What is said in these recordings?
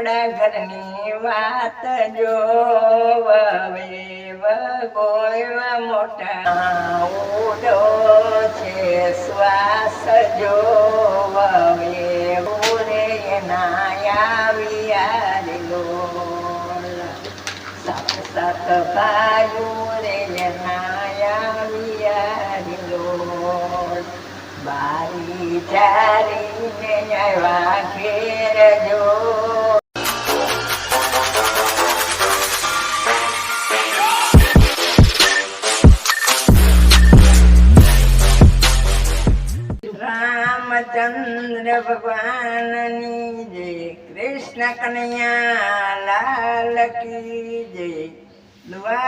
આપણા ઘરની વાત જો ગોયવા મોટા ઉડો છે શ્વાસ જો રે લોલ સત સત ભાઈઓ રે નાયાવિયારિલો બારી ચારીને આવ્યા ઘેર જો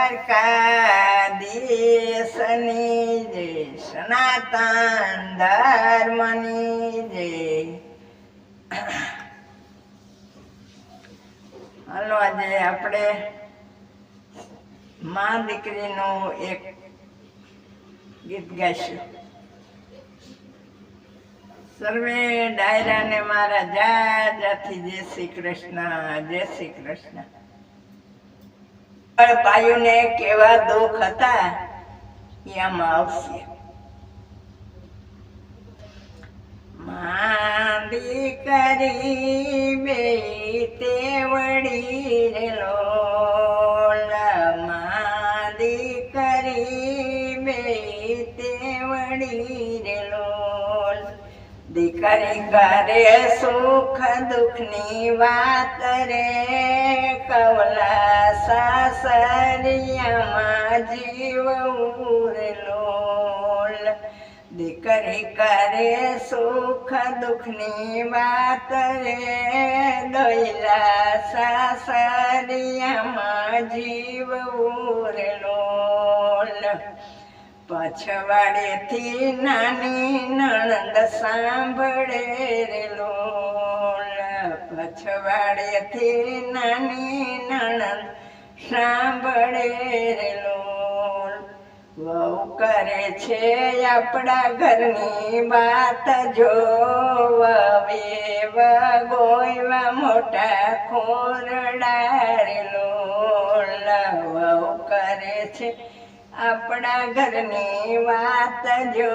દ્વારકાધીશની જય, સનાતન ધર્મની જય. હલો, આજે આપણે મા દીકરીનું એક ગીત ગાઈશું. સર્વે ડાયરાને મારા જાજાથી જય શ્રી કૃષ્ણ, જય શ્રી કૃષ્ણ. પણ પાયુને કેવા દુઃખ હતા એમાં આવશે. માંદી કરી બે તે વળી રે લોલ માંદી કરી બે તે લોલ દીકરી કરે સુખ દુઃખની વાત રે કવલા સાસરિયામાં જીવ ઉરલોલ દીકરી કરે સુખ દુઃખની વાત રે દોયલા સાસરિયામાં જીવ ઉરેલોલ પછવાડેથી નાની નણંદ સાંભળે રે લોલ. પછવાડેથી નાની નણંદ સાંભળે રે લોલ. વહુ કરે છે આપણા ઘરની વાત જો ગોયવા મોટા ખોરડા રે લોલ. વહુ કરે છે આપણા ઘરની વાત જો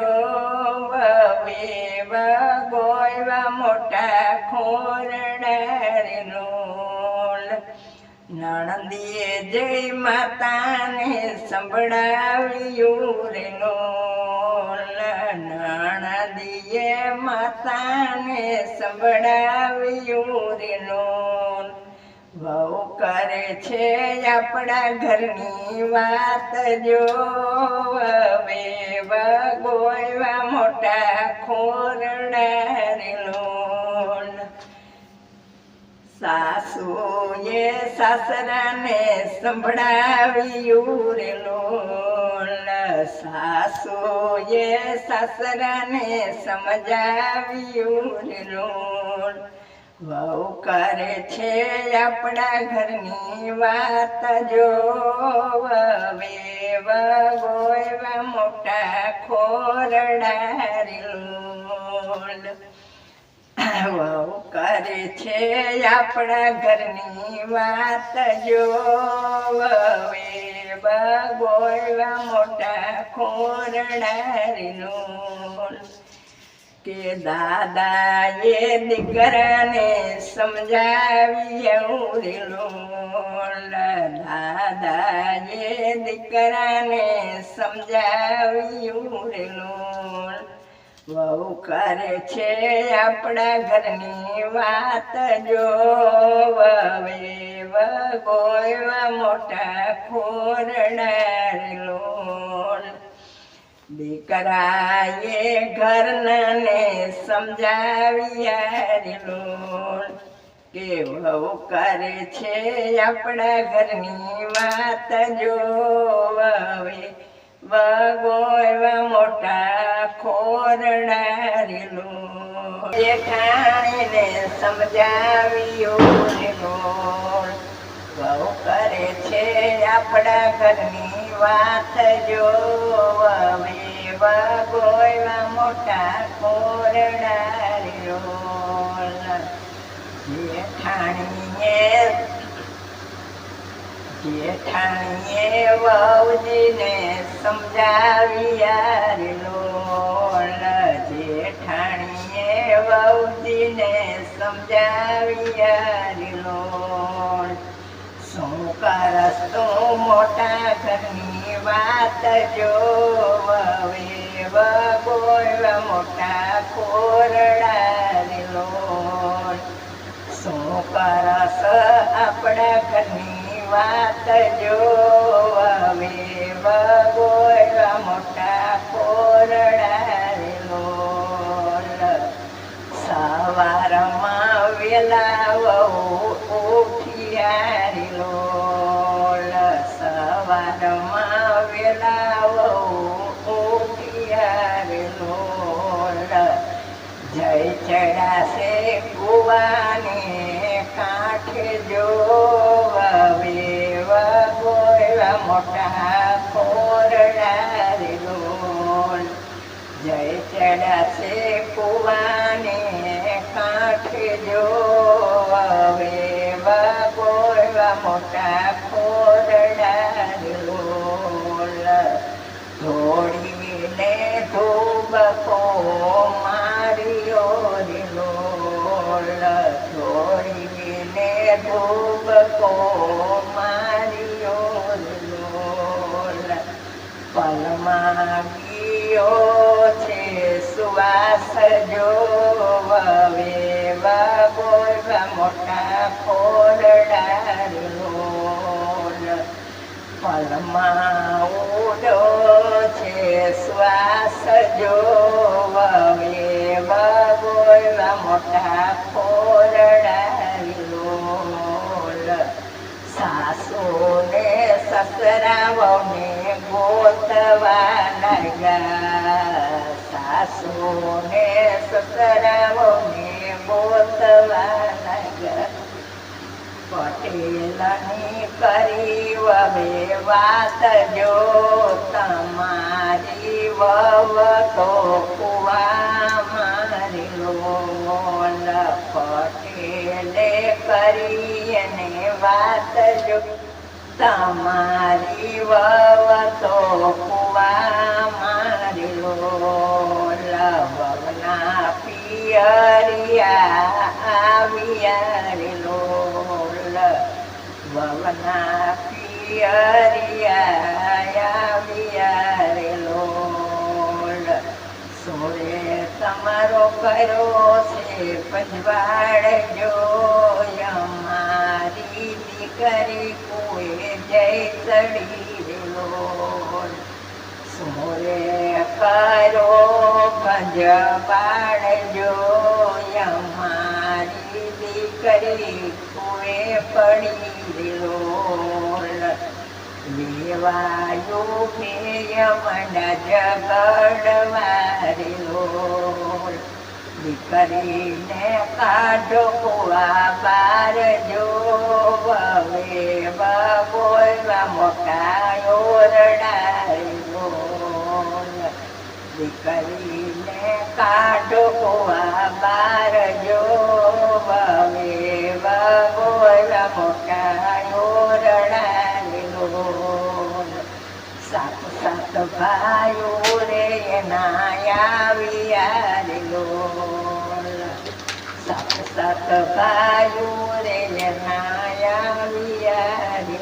ગોયવા મોટા ખોરડારેલો નણંદીએ જય માતાને સંભળાવ્યું રેલો નણંદીએ માતાને સંભળાવ્યું રેલો વહુ કરે છે આપણા ઘરની વાત જો હવે ગોયવા મોટા ખોરડારેલો સાસુએ સાસરાને સંભળાવ્યું રેલો સાસુએ સાસરાને સમજાવ્યું રેલો વહુ કરે છે આપણા ઘરની વાત જો હવે ગોયવા મોટા ખોરડારેલું વહુ કરે છે આપણા ઘરની વાત જો ગોયવા મોટા ખોરડારેલું કે દાદાએ દીકરાને સમજાવ્યું રેલો દાદાએ દીકરાને સમજાવ્યું રેલો વહુ કરે છે આપણા ઘરની વાત જો હવે ગોયવા મોટા ખોરડારેલો દીકરાએ ઘરનાને સમજાવ્યા કેવું વહુ કરે છે આપણા ઘરની વાત જોવે વગોયવા મોટા ખોરડારેલો જેઠાણીને સમજાવ્યું રેલો વહુ કરે છે આપણા ઘરની વાત જો હવે વગોયવા મોટા ખોરડારેલો જેઠાણીએ જેઠાણીએ વહુજીને સમજાવ્યા લોલ. જેઠાણીએ વહુજીને સમજાવ્યા લોલ. શું કરસ તું મોટા ઘરની વાત જો હવે બોલ મોટા કોરડા લોલ શું કરસ આપણા ઘરની વાત જો હવે બોલ મોટા કુવાને કાંઠે વેવા હવે મોટા ખોરડા રે જય ચડાશે કુવાને કાંઠે જો હવે બોલવા મોટા ખોરડા ધોળીને ધોબકો માર્યો રે લોલ પલમાં ગયો છે સુવાસ જો હવે બોલવા મોટા ખોરડા રે લોલ પલમાં ઉડો છે શ્વાસ જો હવે બોલવા મોટા ખોરડા સાસુને સસરાઓને લાગ્યા પટેલની કરી હવે વાત જો તમારી વવ તો કુવા મારી લોલ પટેલે કરી ને વાત જો તમારી વવ તો કુવા વવના પિયરિયા આવ્યા લોલ વવના પિયરિયા આવ્યા લોલ સોરે તમારો કરો છે પંજવાડ જો જો અમારી દીકરી કુએ પડી રેલોલ લેવાયો મેયમના ઝઘડવા રેલોલ દીકરીને કાઢો કુવા બાર જો હવે બોલવા મોકાયો રડાયો દીકરીને કાઢો બાર જો હવે બોલવા મોટા ઓરડા રેલોલ સાત સાત ભાયો રે લોલ સાત સાત ભાયો રે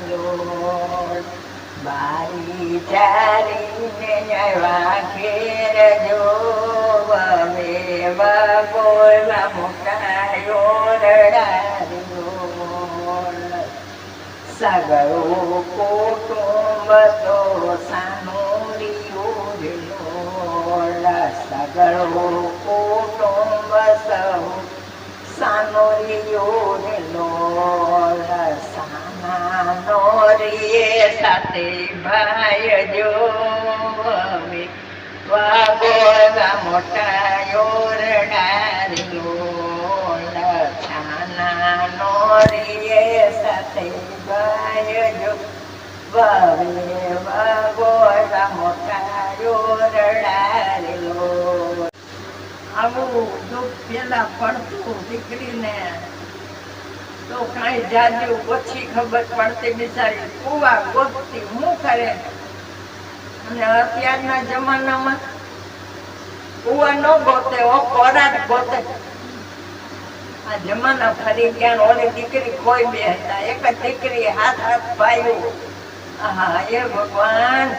લોલ બારી ચારીને આવ્યા ઘેર જો બોલવા મોટા ઓરડા રે લોલ સગળું કુટુંબ તો સાનુરિયું સગળું કુટુંબ સૌ સાનુરિયું લોલ સાના નોરીએ સાથે ભાઈ જો આવું દુઃખ પેલા પડતું દીકરીને તો કાંઈ જાજુ ઓછી ખબર પડતી બિચારી કુવા ગોતતી હું કરે? અને અત્યારના જમાનામાં કુવા ન ગોતે ઓ ગોતે. આ જમાના ફરી ગયા ઓલી દીકરી કોઈ બે હતા. એક જ દીકરી હાથ હાથ પાયું. આહા એ ભગવાન.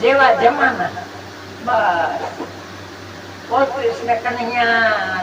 જેવા જમાના. બસ. ઓ કૃષ્ણ કનૈયા